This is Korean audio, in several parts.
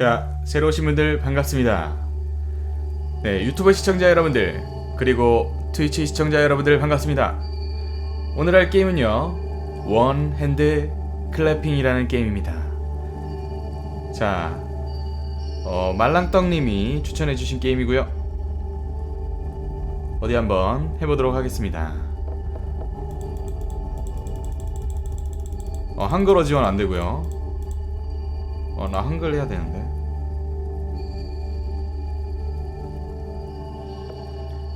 자, 새로 오신 분들 반갑습니다. 네, 유튜브 시청자 여러분들, 그리고 트위치 시청자 여러분들 반갑습니다. 오늘 할 게임은요, 원 핸드 클래핑이라는 게임입니다. 자, 어, 말랑떡님이 추천해주신 게임이고요. 어디 한번 해보도록 하겠습니다. 어, 한글어 지원 안 되고요. 어, 나 한글 해야 되는데.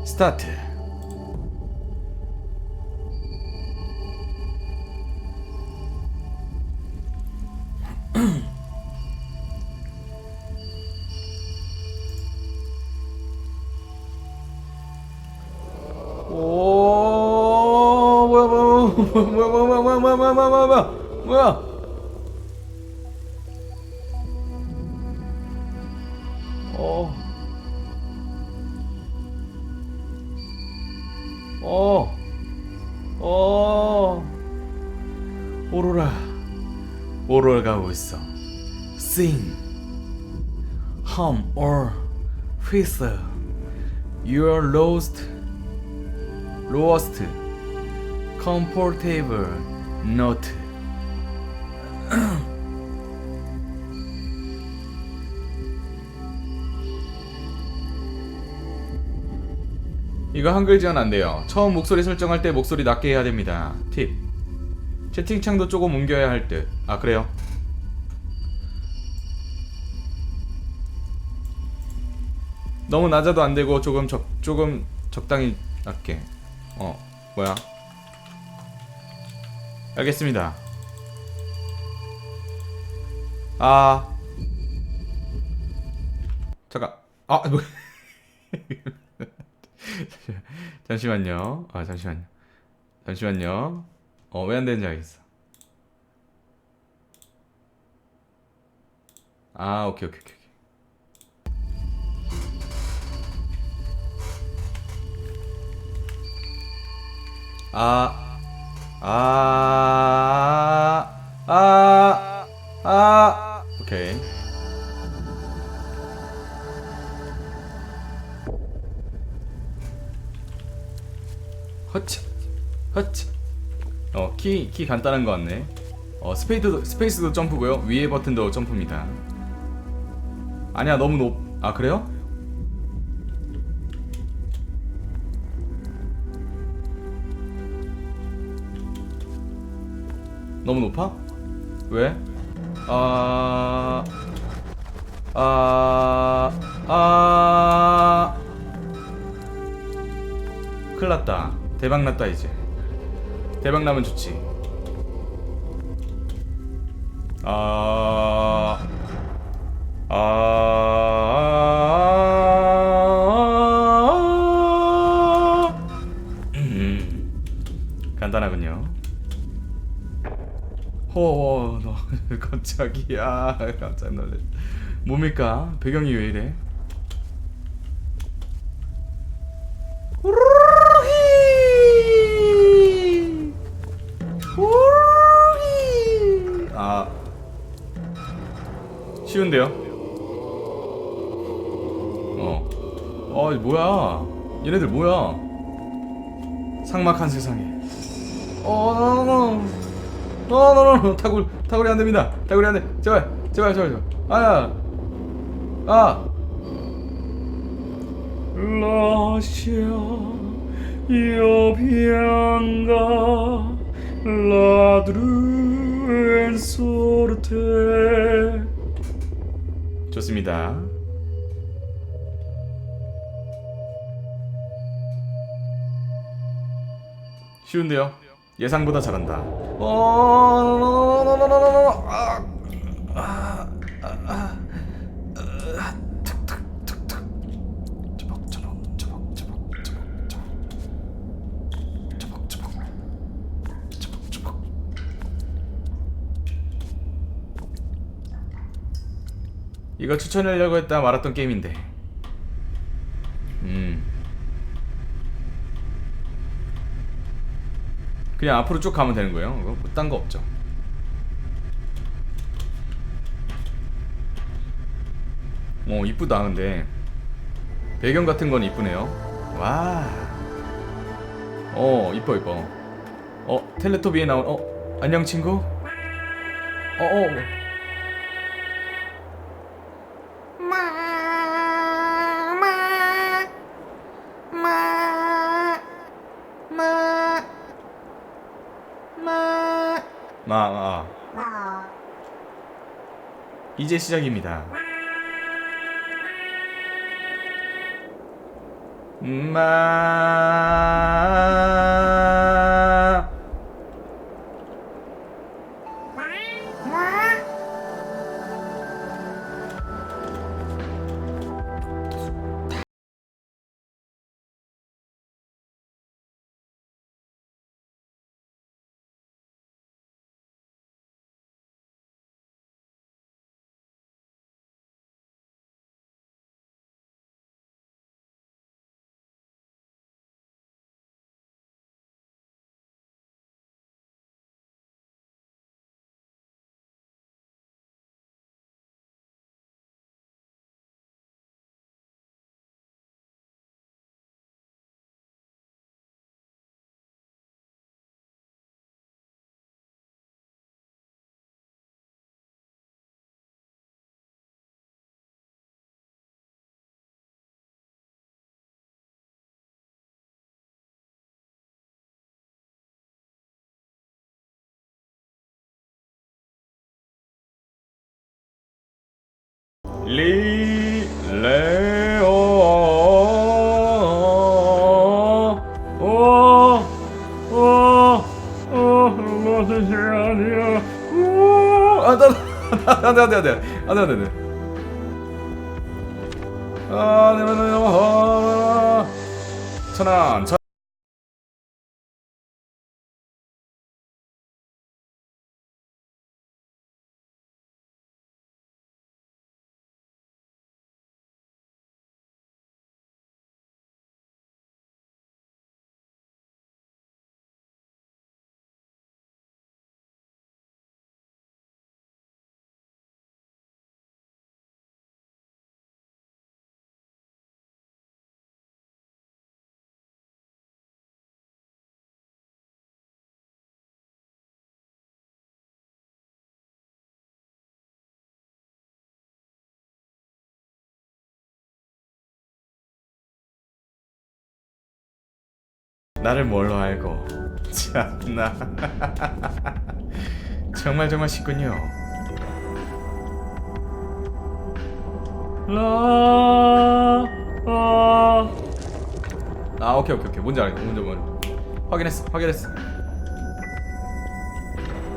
스타트. 어. 오로라. 오로라 가고 있어. Sing. Hum or whistle. Your lost lowest comfortable note. 이거 한글 지원 안 돼요. 처음 목소리 설정할 때 목소리 낮게 해야 됩니다. 팁. 채팅창도 조금 옮겨야 할 듯. 아, 그래요? 너무 낮아도 안 되고 조금 적 조금 적당히 낮게. 어, 뭐야? 알겠습니다. 아. 잠깐. 아, 뭐. 잠시만요. 아, 잠시만요. 잠시만요. 어, 왜 안 되는지 알겠어. 아, 오케이, 오케이, 오케이. 아, 아, 아, 허치, 허치. 어, 키, 키 간단한 거 같네. 어, 스페이스도, 스페이스도 점프고요. 위에 버튼도 점프입니다. 아니야, 너무 높, 아, 그래요? 너무 높아? 왜? 아, 아, 아, 큰일 났다. 대박 났다, 이제. 대박 나면 좋지. 아, 아, 음, 간단하군요. 허, 너 깜짝이야, 깜짝 놀랐. 뭡니까? 배경이 왜 이래? 쉬운데요? 어. 어, 이 뭐야? 얘네들 뭐야? 상막한 세상에. 어, 너너너 타굴 타굴이 안 됩니다. 타굴이 안 돼. 제발 제발 제발 제발. 아야. 아. 러시아 여비앙가 라드루 엔소르테 좋습니다. 쉬운데요? 예상보다 잘한다. 어, 아, 아, 아, 아, 탁, 탁, 탁, 탁. 저벅, 저벅, 저벅, 저벅, 저벅, 저벅. 저벅, 저벅. 저벅, 저벅. 이거 추천하려고 했다 말았던 게임인데. 음. 그냥 앞으로 쭉 가면 되는 거예요. 뭐딴거 없죠. 뭐 이쁘다 근데 배경 같은 건 이쁘네요. 와. 어 이뻐 이뻐. 어 텔레토비에 나온 어 안녕 친구. 어 어. 마 마. 이제 시작입니다. 마. 리, 레, 오, 오, 오, 오, 오, 무엇이 아니야. 오, 안 돼, 안 돼, 안 돼, 안 돼, 안 돼, 안 돼. 아, 내면, 어, 천안, 천 나를 뭘로 알고? 참나. 정말 정말 쉽군요. 라... 아... 아 오케이 오케이 오케이. 뭔지 알겠다. 뭔지 뭔지. 확인했어 확인했어.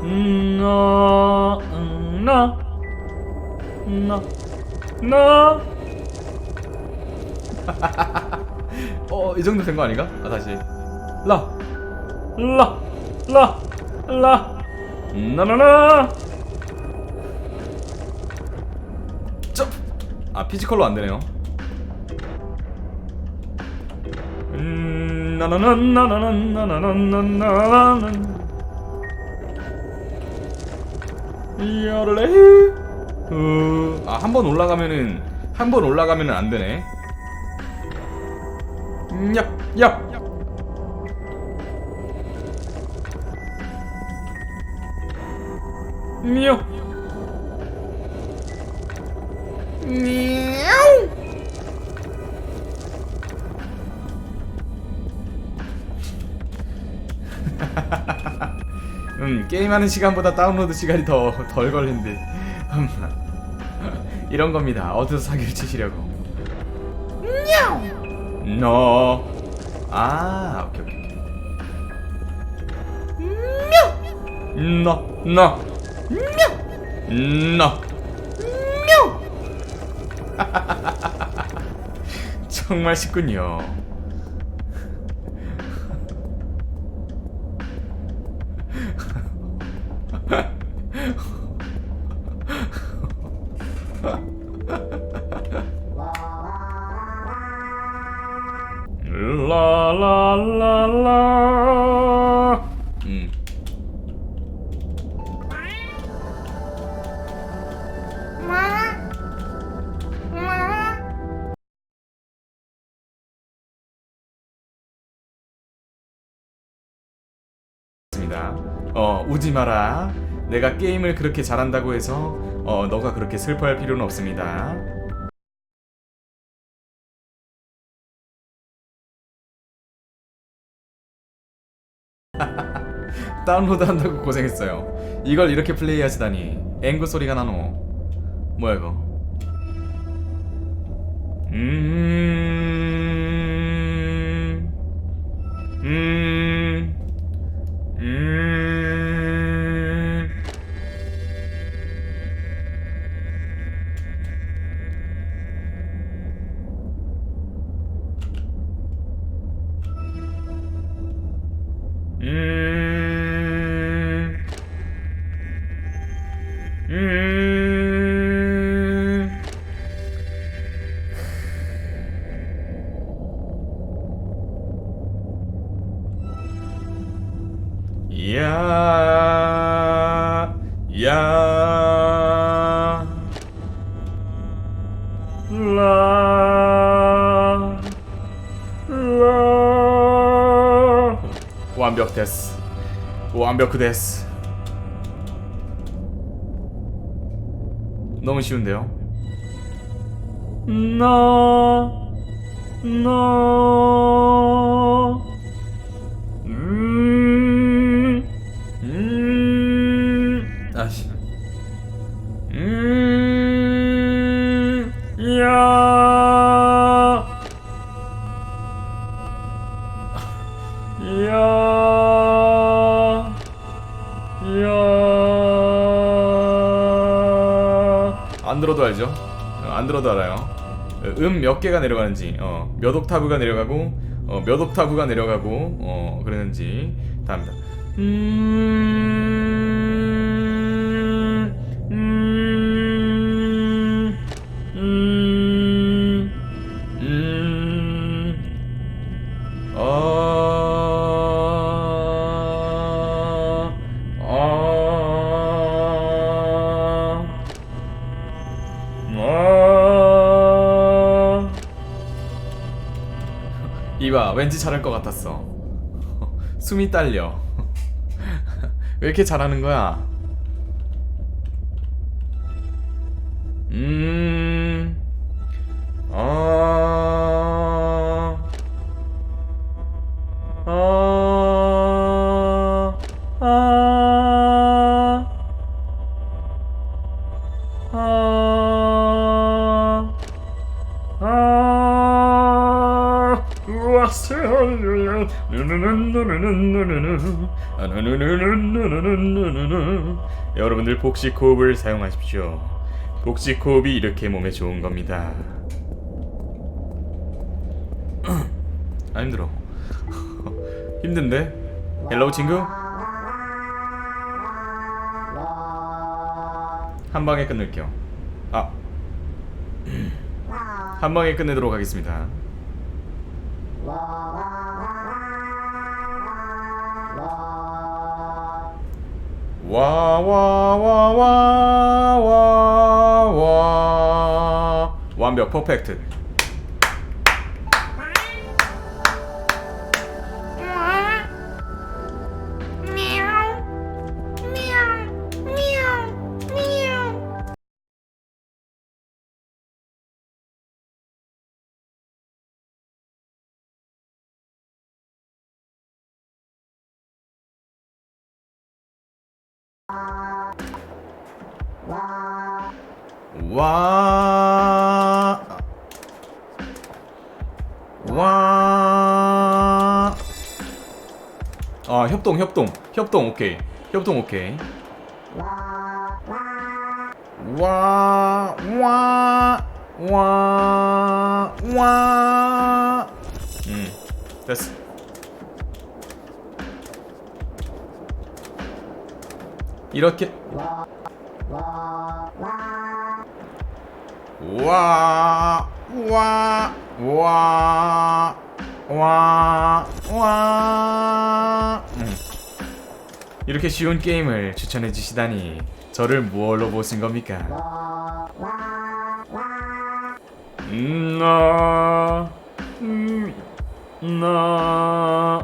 음, 나, 음, 나, 나, 나. 어, 이 정도 된 거 아닌가? 아, 다시. 라, 라, 라, 라, 나나나. 점. 아, 피지컬로 안 되네요. 음, 나나나나나나나나나나나나. 열레. 어, 아, 한 번 올라가면은 한 번 올라가면은 안 되네. 야, 야. 미오. 미야우. 음, 게임하는 시간보다 다운로드 시간이 더 덜 걸린대. 음, 이런 겁니다. 어디서 사기를 치시려고. 너. 아, 오케이 오케이. 오케이. 너, 너. 너. 정말 쉽군요. 없습니다. 어 우지 마라. 내가 게임을 그렇게 잘한다고 해서 어 너가 그렇게 슬퍼할 필요는 없습니다. 다운로드 한다고 고생했어요. 이걸 이렇게 플레이하시다니 앵구 소리가 나노. 뭐야 이거? 음, 음, Mm. 라, 라. 완벽 됐어. 완벽 됐어. 너무 쉬운데요? 나, 나, 들어도 알죠? 어, 안 들어도 알아요. 음 몇 개가 내려가는지, 어, 몇 옥타브가 내려가고, 어, 몇 옥타브가 내려가고, 어, 그러는지 다 합니다. 음, 이봐, 왠지 잘할 것 같았어. 숨이 딸려. 왜 이렇게 잘하는 거야? 음, 아. 아, 아, 아, 여러분들 복식 호흡을 사용하십시오. 복식 호흡이 이렇게 몸에 좋은 겁니다. 아 힘들어. 힘든데? 헬로우 친구? 한 방에 끝낼게요. 아. 한 방에 끝내도록 하겠습니다. 와와와와와와 완벽 퍼펙트. 와. 와. 아, 협동, 협동. 협동, 오케이. 협동, 오케이. 와, 와, 와, 와. 음, 됐어. 이렇게. 와, 와, 와, 와, 와. 음. 이렇게 쉬운 게임을 추천해 주시다니 저를 무얼로 보신 겁니까? 음, 나, 음, 나,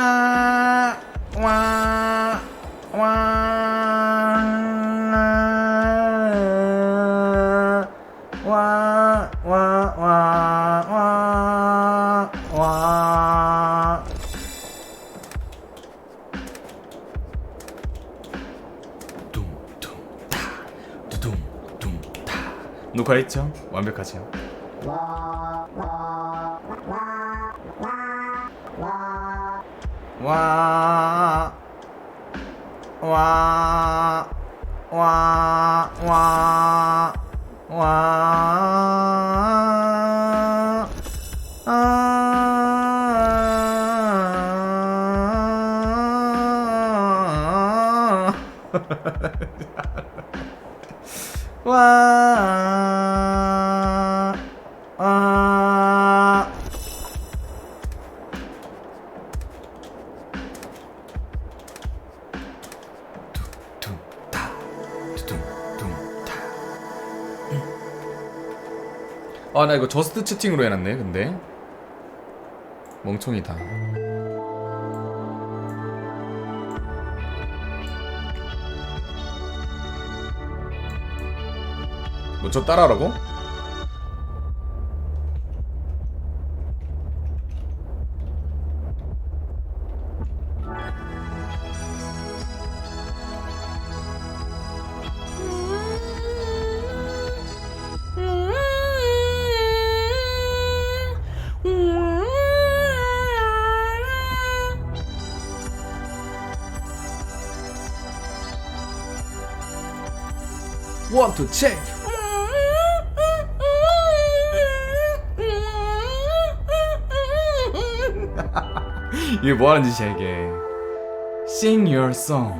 녹화했죠? 완벽하지요. 와. 와. 와. 와. 아 나 이거 저스트 채팅으로 해놨네 근데 멍청이다 뭐 저 따라하라고? one two check. 이게 뭐하는 짓이야 이게 Sing your song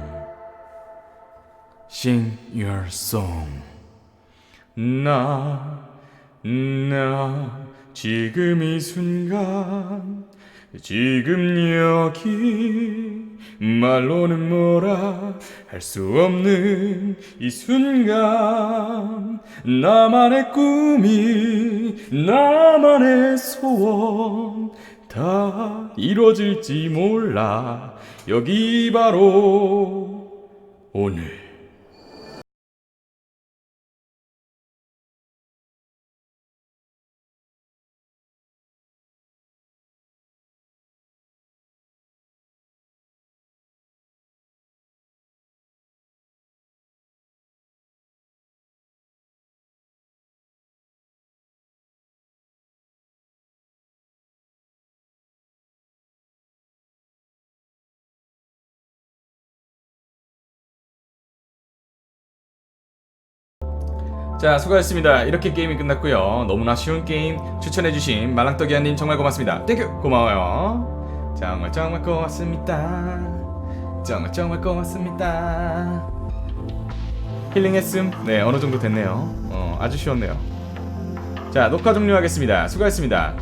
Sing your song 나, 나 지금 이 순간 지금 여기 말로는 뭐라 할 수 없는 이 순간 나만의 꿈이 나만의 소원 다 이루어질지 몰라. 여기 바로 오늘. 자 수고하셨습니다. 이렇게 게임이 끝났고요. 너무나 쉬운 게임 추천해주신 말랑떡이한님 정말 고맙습니다. 땡큐 고마워요. 정말 정말 고맙습니다. 정말 정말 고맙습니다. 힐링했음? 네 어느정도 됐네요. 어 아주 쉬웠네요. 자 녹화 종료하겠습니다. 수고하셨습니다.